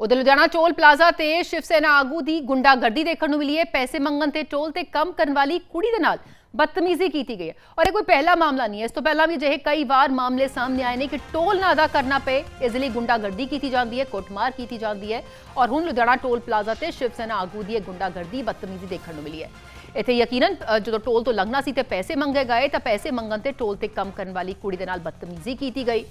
ਉਧਰ Ludhiana toll plaza ਤੇ ਸ਼ਿਵ ਸੈਨਾ ਆਗੂ ਦੀ ਗੁੰਡਾਗਰਦੀ ਦੇਖਣ ਨੂੰ ਮਿਲੀ ਹੈ। ਪੈਸੇ ਮੰਗਣ ਤੇ ਟੋਲ ਤੇ ਕੰਮ ਕਰਨ ਵਾਲੀ ਕੁੜੀ ਦੇ ਨਾਲ ਬਦਤਮੀਜ਼ੀ ਕੀਤੀ ਗਈ ਹੈ। ਔਰ ਇਹ ਕੋਈ ਪਹਿਲਾ ਮਾਮਲਾ ਨਹੀਂ ਹੈ। ਇਸ ਤੋਂ ਪਹਿਲਾਂ ਵੀ ਅਜਿਹੇ ਕਈ ਵਾਰ ਮਾਮਲੇ ਸਾਹਮਣੇ ਆਏ ਨੇ ਕਿ ਟੋਲ ਨਾ ਅਦਾ ਕਰਨਾ ਪਏ। ਇਸ ਲਈ ਗੁੰਡਾਗਰਦੀ ਕੀਤੀ ਜਾਂਦੀ ਹੈ, ਕੁੱਟਮਾਰ ਕੀਤੀ ਜਾਂਦੀ ਹੈ। ਔਰ ਹੁਣ ਲੁਧਿਆਣਾ ਟੋਲ ਪਲਾਜ਼ਾ ਤੇ ਸ਼ਿਵ ਸੈਨਾ ਆਗੂ ਦੀ ਇਹ ਗੁੰਡਾਗਰਦੀ, ਬਦਤਮੀਜ਼ੀ ਦੇਖਣ ਨੂੰ ਮਿਲੀ ਹੈ। ਇੱਥੇ ਯਕੀਨਨ ਜਦੋਂ ਟੋਲ ਤੋਂ ਲੰਘਣਾ ਸੀ ਤੇ ਪੈਸੇ ਮੰਗੇ ਗਏ, ਤਾਂ ਪੈਸੇ ਮੰਗਣ ਤੇ ਟੋਲ ਤੇ ਕੰਮ ਕਰਨ ਵਾਲੀ ਕੁੜੀ ਦੇ ਨਾਲ ਬਦਤਮੀਜ਼ੀ ਕੀਤੀ ਗਈ।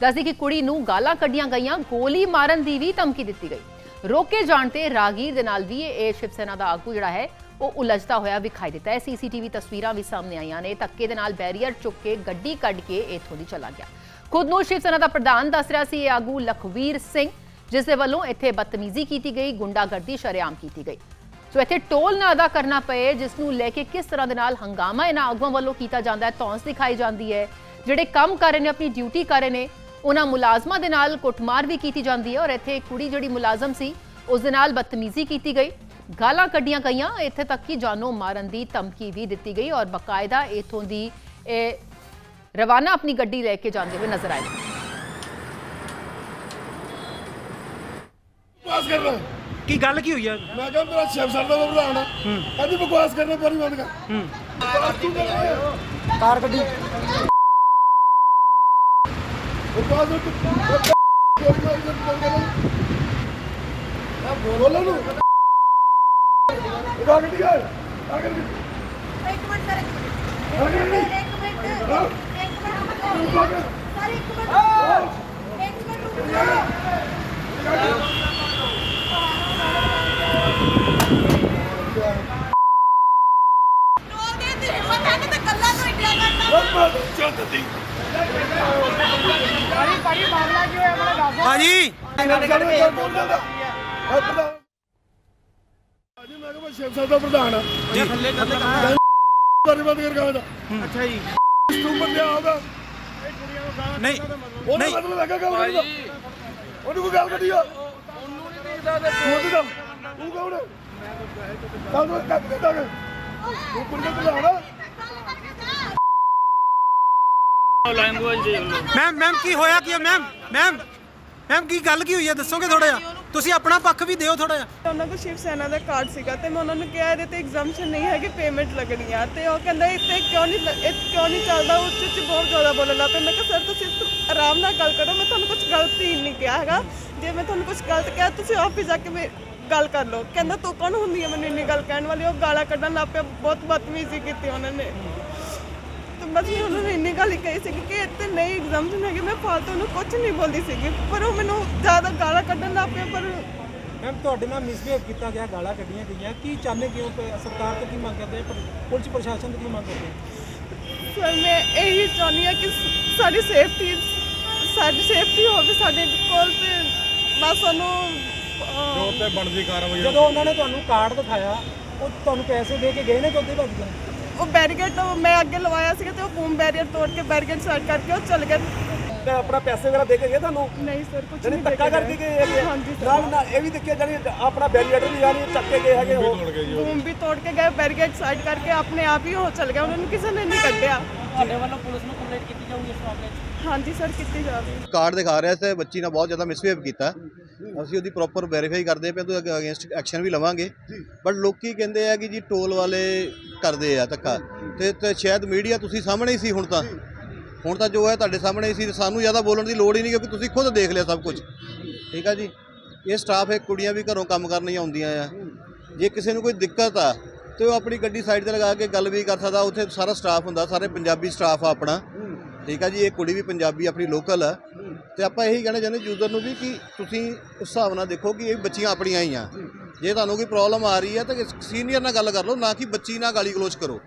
ਦੱਸਦੀ ਕਿ ਕੁੜੀ ਨੂੰ ਗਾਲਾਂ ਕੱਢੀਆਂ ਗਈਆਂ, ਗੋਲੀ ਮਾਰਨ ਦੀ ਵੀ ਧਮਕੀ ਦਿੱਤੀ ਗਈ। ਰੋਕੇ ਜਾਣ ਤੇ ਰਾਗੀਰ ਦੇ ਨਾਲ ਵੀ ਇਹ ਸ਼ਿਵ ਸੈਨਾ ਦਾ ਆਗੂ ਜਿਹੜਾ ਹੈ, ਉਹ ਉਲਝਦਾ ਹੋਇਆ ਵਿਖਾਈ ਦਿੱਤਾ ਹੈ। ਸੀਸੀਟੀਵੀ ਤਸਵੀਰਾਂ ਵੀ ਸਾਹਮਣੇ ਆਈਆਂ ਨੇ। ਧੱਕੇ ਦੇ ਨਾਲ ਬੈਰੀਅਰ ਚੁੱਕ ਕੇ ਗੱਡੀ ਕੱਢ ਕੇ ਇੱਥੋਂ ਦੀ ਚਲਾ ਗਿਆ। ਖੁਦ ਨੂੰ ਸ਼ਿਵ ਸੈਨਾ ਦਾ ਪ੍ਰਧਾਨ ਦੱਸ ਰਿਹਾ ਸੀ, ਇਹ ਆਗੂ ਲਖਵੀਰ ਸਿੰਘ, ਜਿਸ ਦੇ ਵੱਲੋਂ ਇੱਥੇ ਬਦਤਮੀਜ਼ੀ ਕੀਤੀ ਗਈ, ਗੁੰਡਾਗਰਦੀ ਸ਼ਰੇਆਮ ਕੀਤੀ ਗਈ। ਸੋ ਇੱਥੇ ਟੋਲ ਨਾ ਅਦਾ ਕਰਨਾ ਪਏ, ਜਿਸ ਨੂੰ ਲੈ ਕੇ ਕਿਸ ਤਰ੍ਹਾਂ ਦੇ ਨਾਲ ਹੰਗਾਮਾ ਇਹਨਾਂ ਆਗੂਆਂ ਵੱਲੋਂ ਕੀਤਾ ਜਾਂਦਾ ਹੈ, ਧੌਂਸ ਦਿਖਾਈ ਜਾਂਦੀ ਹੈ। ਜਿਹੜੇ ਕੰਮ ਕਰ ਰਹੇ ਨੇ, ਆਪਣੀ ਡਿਊਟੀ ਕਰ ਰਹੇ ਨੇ ਉਹਨਾਂ ਮੁਲਾਜ਼ਮਾਂ ਦੇ ਨਾਲ ਕੁੱਟਮਾਰ ਵੀ ਕੀਤੀ ਜਾਂਦੀ ਹੈ ਔਰ ਇੱਥੇ ਇੱਕ ਕੁੜੀ ਜਿਹੜੀ ਮੁਲਾਜ਼ਮ ਸੀ ਉਸ ਦੇ ਨਾਲ ਬਦਤਮੀਜ਼ੀ ਕੀਤੀ ਗਈ। ਗਾਲਾਂ ਕੱਢੀਆਂ ਗਈਆਂ। ਇੱਥੇ ਤੱਕ ਕਿ ਜਾਨੋਂ ਮਾਰਨ ਦੀ ਧਮਕੀ ਵੀ ਦਿੱਤੀ ਗਈ ਔਰ ਬਕਾਇਦਾ ਇਥੋਂ ਦੀ ਇਹ ਰਵਾਨਾ ਆਪਣੀ ਗੱਡੀ ਲੈ ਕੇ ਜਾਂਦੇ ਹੋਏ ਨਜ਼ਰ ਆਏ। ਬਕਵਾਸ ਕਰਨਾ। ਕੀ ਗੱਲ ਕੀ ਹੋਈ ਆ? ਮੈਂ ਕਿਹਾ ਮੇਰਾ ਸ਼ਿਵ ਸਰ ਦਾ ਪ੍ਰਧਾਨ ਆ ਕਹਿੰਦੀ ਬਕਵਾਸ ਕਰਨਾ ਪਰੀ ਬੰਦ ਕਰ ਬਕਵਾਸ ਤੂੰ ਕਰ ਰਿਹਾ ਹੈ। ਕਾਰ ਗੱਡੀ ਬਕਵਾਸ ਨੂੰ ਤੂੰ- ਗੋਲੀ ਮਾਰੀ ਤੇ ਬੋਲ ਕਰ ਆ ਬੋਲੋ ਨੂੰ ਇਹ ਗੱਡੀ ਆ ਆ ਗੱਡੀ ਇੱਕ ਮਿੰਟ ਸਰ ਇੱਕ ਆ ਗੱਡੀ ਮਿੰਟ ਇੱਕ ਮਿੰਟ ਇੱਕ ਮਿੰਟ ਸਰ ਇੱਕ ਮਿੰਟ ਇੱਕ ਮਿੰਟ ਰੁਕ ਜਾਓ ਟੋਲ ਦੇ ਤੇ ਹਿੰਮਤ ਹੈ ਕਿ ਗੱਲਾਂ ਤੋਂ। ਇੰਡੀਆ ਕਰਨਾ ਬਸ ਬਸ ਚੱਲ ਦਿੱਤੀ ਭਾਜੀ। ਜੀ ਮੈਂ ਕਿਹਾ ਮੈਂ ਸ਼ਿਵ ਸਰ ਦਾ ਪ੍ਰਧਾਨ ਆ। ਥੱਲੇ ਥੱਲੇ ਪਰੀ ਬੰਦ ਕਰ ਕਹਾਂ ਦਾ। ਅੱਛਾ ਜੀ। ਤੂੰ ਬੰਦਿਆ ਆਉਂਦਾ। ਨਹੀਂ ਉਹਨੇ ਨਹੀਂ। ਮਤਲਬ ਲੱਗਾ ਗੱਲ ਕਰਦਾ ਉਹਨੂੰ ਕੋਈ ਗੱਲ ਕੱਢੀ ਆ? ਉਹਨੂੰ ਨਹੀਂ ਦੇਖਦਾ ਤੇ ਤੂੰ ਗੱਲ ਤੂੰ ਕੌਣ ਹੈ ਕੱਲ ਨੂੰ ਕੱਟ ਕੇ ਦਾਂਗੇ ਤੂੰ ਪੁੰਨੇ ਤੇ ਲਾਣਾ ਮੈਮ ਮੈਮ ਕੀ ਹੋਇਆ ਕੀ ਮੈਮ ਮੈਮ ਮੈਮ ਕੀ ਗੱਲ ਕੀ ਹੋਈ ਆ? ਦੱਸੋਗੇ ਥੋੜਾ ਜਿਹਾ? ਤੁਸੀਂ ਆਪਣਾ ਪੱਖ ਵੀ ਦਿਓ ਥੋੜਾ ਜਿਹਾ। ਉਹਨਾਂ ਕੋਲ ਸ਼ਿਵ ਸੈਨਾ ਦਾ ਕਾਰਡ ਸੀਗਾ ਤੇ ਮੈਂ ਉਹਨਾਂ ਨੂੰ ਕਿਹਾ ਇਹਦੇ ਤੇ ਐਗਜ਼ਾਮਸ਼ਨ ਨਹੀਂ ਹੈਗੀ ਪੇਮੈਂਟ ਲੱਗਣੀ ਆ। ਤੇ ਉਹ ਕਹਿੰਦਾ ਇੱਥੇ ਕਿਉਂ ਨਹੀਂ ਲ- ਇਹ ਕਿਉਂ ਨਹੀਂ ਚੱਲਦਾ? ਉੱਚ ਉੱਚ ਬਹੁਤ ਜ਼ਿਆਦਾ ਬੋਲਣ ਲੱਗ ਪਏ। ਮੈਂ ਕਿਹਾ ਸਰ ਤੁਸੀਂ ਤ- ਆਰਾਮ ਨਾਲ ਗੱਲ ਕਰੋ। ਮੈਂ ਤੁਹਾਨੂੰ ਕੁਝ ਗਲਤ ਹੀ ਨਹੀਂ ਕਿਹਾ ਹੈਗਾ। ਜੇ ਮੈਂ ਤੁਹਾਨੂੰ ਕੁਝ ਗਲਤ ਕਿਹਾ ਤੁਸੀਂ ਆਫਿਸ ਜਾ ਕੇ ਮੇ- ਗੱਲ ਕਰ ਲਓ। ਕਹਿੰਦਾ ਤੂੰ ਕੌਣ ਹੁੰਦੀ ਹੈ ਮੈਨੂੰ ਇੰਨੀ ਗੱਲ ਕਹਿਣ ਵਾਲੀ? ਉਹ ਗਾਲਾਂ ਕੱਢਣ ਲੱਗ ਪਿਆ। ਬਹੁਤ ਬਦਤਮੀਜ਼ੀ ਕੀਤੀ ਉਹਨਾਂ ਨੇ। ਬਸ ਮੈਂ ਉਹਨਾਂ ਨੂੰ ਇੰਨੀ ਗੱਲ ਹੀ ਕਹੀ ਸੀ ਕਿ ਇੱਥੇ ਨਹੀਂ ਐਗਜ਼ਾਮਸ਼ਨ ਹੈਗੀ। ਮੈਂ ਫਾਲਤੂ ਨੂੰ ਕੁਝ ਨਹੀਂ ਬੋਲਦੀ ਸੀਗੀ। ਪਰ ਉਹ ਮੈਨੂੰ ਜ਼ਿਆਦਾ ਗਾਲਾਂ ਕੱਢਣ ਲੱਗ ਪਿਆ ਪਰ ਮੈਮ ਤੁਹਾਡੇ ਨਾਲ ਮਿਸਬੀਹੇਵ ਕੀਤਾ ਗਿਆ ਗਾਲਾਂ ਕੱਢੀਆਂ ਗਈਆਂ। ਕੀ ਚਾਹੁੰਦੇ ਕਿਉਂ ਸਰਕਾਰ ਤੋਂ ਕੀ ਮੰਗ ਕਰਦੇ ਆ? ਪਰ ਪੁਲਿਸ ਪ੍ਰਸ਼ਾਸਨ ਤੋਂ ਕੀ ਮੰਗ ਕਰਦੇ ਆ? ਸਰ ਮੈਂ ਇਹੀ ਚਾਹੁੰਦੀ ਹਾਂ ਕਿ ਸਾਡੀ ਸੇਫਟੀ ਸਾਡੀ ਸੇਫਟੀ ਹੋਵੇ ਸਾਡੇ ਕੋਲ ਤੇ ਬਸ ਸਾਨੂੰ ਅਹ, ਜਦੋਂ ਉਹਨਾਂ ਨੇ ਤੁਹਾਨੂੰ ਕਾਰਡ ਦਿਖਾਇਆ ਉਹ ਤੁਹਾਨੂੰ ਪੈਸੇ ਦੇ ਕੇ ਗਏ ਨੇ ਕਿ ਉੱਥੇ ਭੱਜ ਗਏ? ਉਹ ਬੈਰੀਕੇਡ ਮੈਂ ਅੱਗੇ ਲਵਾਇਆ ਸੀਗਾ ਤੇ ਉਹ ਬੂਮ ਬੈਰੀਅਰ ਤੋੜ ਕੇ ਬੈਰੀਕੇਡ ਸੈੱਟ ਕਰਕੇ ਉਹ ਚਲ ਗਿਆ। ਤੇ ਆਪਣਾ ਪੈਸੇ ਵਗੈਰਾ ਦੇ ਕੇ ਗਏ ਤੁਹਾਨੂੰ? ਨਹੀਂ ਸਰ ਕੁਝ ਨਹੀਂ ਧੱਕਾ ਦੇਖਿਆ ਕਰਕੇ ਗਏ ਹੈਗੇ। ਨਾਲ ਨਾਲ ਇਹ ਵੀ ਦੇਖਿਆ ਜਾਨੀ ਆਪਣਾ ਬੈਰੀਅਰ ਵੀ ਜਾਨੀ ਚੱਕ ਕੇ ਗਏ ਹੈਗੇ ਉਹ। ਬੂਮ ਵੀ ਤੋੜ ਕੇ ਗਏ ਬੈਰੀਕੇਡ ਸਾਈਡ ਕਰਕੇ ਆਪਣੇ ਆਪ ਹੀ ਉਹ ਚਲ ਗਿਆ। ਉਹਨਾਂ ਨੂੰ ਕਿਸੇ ਨੇ ਨਹੀਂ ਕੱਢਿਆ। ਤੁਹਾਡੇ ਵੱਲੋਂ ਪੁਲਿਸ ਨੂੰ ਕੰਪਲੇਂਟ ਕੀਤੀ ਜਾਊਗੀ ਇਸ ਮਾਮਲੇ 'ਚ? ਹਾਂਜੀ ਸਰ ਕੀਤੀ ਜਾਵੇ ਕਾਰਡ ਦਿਖਾ ਰਿਹਾ ਸੀ ਬੱਚੀ ਨਾਲ ਬਹੁਤ ਜ਼ਿਆਦਾ ਮਿਸਬੀਹੇਵ ਕੀਤਾ। ਅਸੀਂ ਉਹਦੀ ਪ੍ਰੋਪਰ ਵੈਰੀਫਾਈ ਕਰਦੇ ਪਏ ਤੇ ਅਗੇਂਸਟ ਐਕਸ਼ਨ ਵੀ ਲਵਾਂਗੇ। ਬਟ ਲੋਕੀ ਕਹਿੰਦੇ ਆ ਕਿ ਜੀ ਟੋਲ ਵਾਲੇ ਕਰਦੇ ਆ ਧੱਕਾ। ਤੇ ਤੇ ਸ਼ਾਇਦ ਮੀਡੀਆ ਤੁਸੀਂ ਸਾਹਮਣੇ ਹੀ ਸੀ ਹੁਣ ਤਾਂ। ਹੁਣ ਤਾਂ ਜੋ ਹੈ ਤੁਹਾਡੇ ਸਾਹਮਣੇ ਹੀ ਸੀ ਸਾਨੂੰ ਜ਼ਿਆਦਾ ਬੋਲਣ ਦੀ ਲੋੜ ਹੀ ਨਹੀਂ ਕਿਉਂਕਿ ਤੁਸੀਂ ਖੁਦ ਦੇਖ ਲਿਆ ਸਭ ਕੁਝ। ਠੀਕ ਆ ਜੀ? ਇਹ ਸਟਾਫ ਹੈ ਕੁੜੀਆਂ ਵੀ ਘਰੋਂ ਕੰਮ ਕਰਨ ਹੀ ਆਉਂਦੀਆਂ ਆ। ਜੇ ਕਿਸੇ ਨੂੰ ਕੋਈ ਦਿੱਕਤ ਆ, ਤੇ ਉਹ ਆਪਣੀ ਗੱਡੀ ਸਾਈਡ ਤੇ ਲਗਾ ਕੇ ਗੱਲ ਵੀ ਕਰ ਸਕਦਾ। ਉੱਥੇ ਸਾਰਾ ਸਟਾਫ ਹੁੰਦਾ, ਸਾਰੇ ਪੰਜਾਬੀ ਸਟਾਫ ਆ ਆਪਣਾ। ਠੀਕ ਆ ਜੀ? ਇਹ ਕੁੜੀ ਵੀ ਪੰਜਾਬੀ, ਆਪਣੀ ਲੋਕਲ ਆ। ਤੇ ਆਪਾਂ ਇਹੀ ਕਹਿਣਾ ਚਾਹੁੰਦੇ ਯੂਜ਼ਰ ਨੂੰ ਵੀ ਕਿ ਤੁਸੀਂ ਉਸ ਹਿਸਾਬ ਨਾਲ ਦੇਖੋ ਕਿ ਇਹ ਬੱਚੀਆਂ ਆਪਣੀਆਂ ਹੀ ਆ। ਜੇ ਤੁਹਾਨੂੰ ਕੋਈ ਪ੍ਰੋਬਲਮ ਆ ਰਹੀ ਹੈ ਤਾਂ ਸੀਨੀਅਰ ਨਾਲ ਗੱਲ ਕਰ ਲਓ, ਨਾ ਕਿ ਬੱਚੀ ਨਾਲ ਗਾਲੀ ਗਲੋਚ ਕਰੋ।